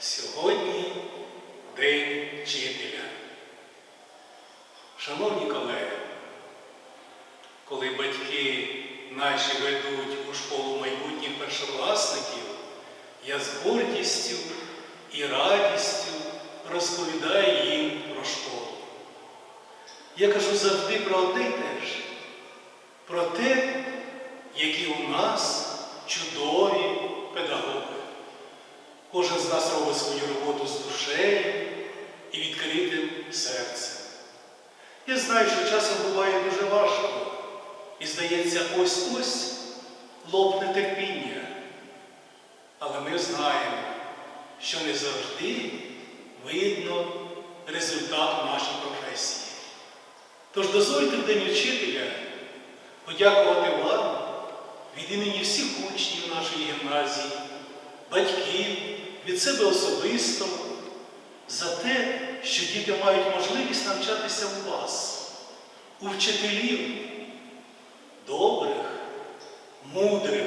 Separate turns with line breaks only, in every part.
Сьогодні День вчителя. Шановні колеги, коли батьки наші ведуть у школу майбутніх першокласників, я з гордістю і радістю розповідаю їм про школу. Я кажу завжди про одне й те ж, про те, які у нас чудові педагоги. Кожен з нас робить свою роботу з душею і відкритим серцем. Я знаю, що часом буває дуже важко, і здається, ось-ось лопне терпіння. Але ми знаємо, що не завжди видно результат нашій професії. Тож дозвольте в День вчителя подякувати вам від імені всіх учнів нашої гімназії, батьків, від себе особисто за те, що діти мають можливість навчатися у вас, у вчителів, добрих, мудрих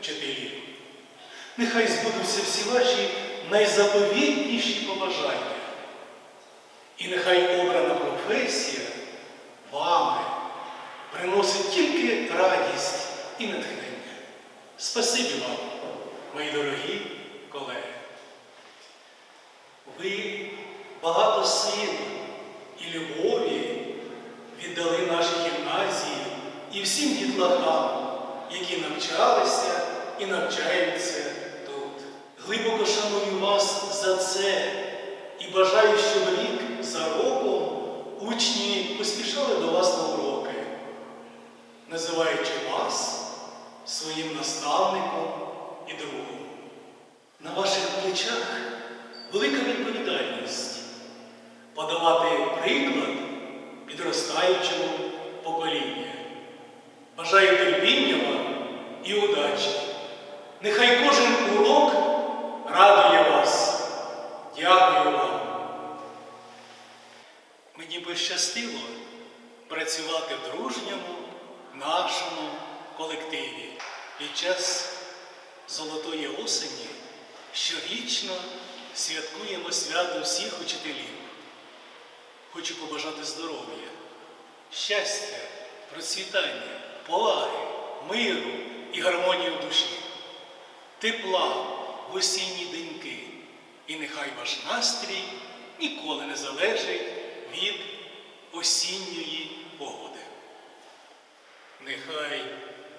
вчителів. Нехай збудуться всі ваші найзаповітніші побажання. І нехай обрана професія вами приносить тільки радість і натхнення. Спасибі вам, мої дорогі колеги. Ви багато сил і любові віддали нашій гімназії і всім дітлахам, які навчалися і навчаються тут. Глибоко шаную вас за це і бажаю, щоб рік за роком учні поспішали до вас на уроки, називаючи вас своїм наставником і другом. На ваших плечах велика відповідальність подавати приклад підростаючому поколінню. Бажаю терпіння вам і удачі. Нехай кожен урок радує вас. Дякую вам. Мені пощастило працювати в дружньому нашому колективі під час золотої осені щорічно святкуємо свято всіх учителів. Хочу побажати здоров'я, щастя, процвітання, поваги, миру і гармонії в душі, тепла в осінні деньки, і нехай ваш настрій ніколи не залежить від осінньої погоди. Нехай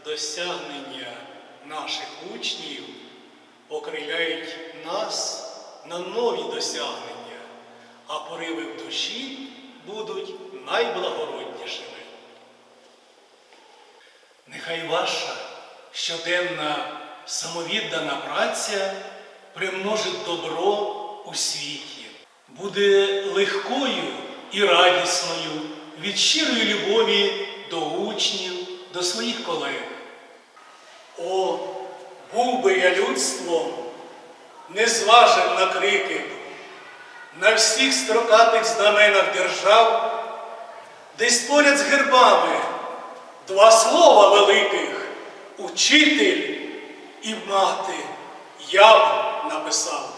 досягнення наших учнів окриляють нас на нові досягнення, а пориви в душі будуть найблагороднішими. Нехай ваша щоденна самовіддана праця примножить добро у світі, буде легкою і радісною від щирої любові до учнів, до своїх колег. О, був би я людством, не зважив на крики, на всіх строкатих знаменах держав, десь поряд з гербами два слова великих учитель і мати я б написав.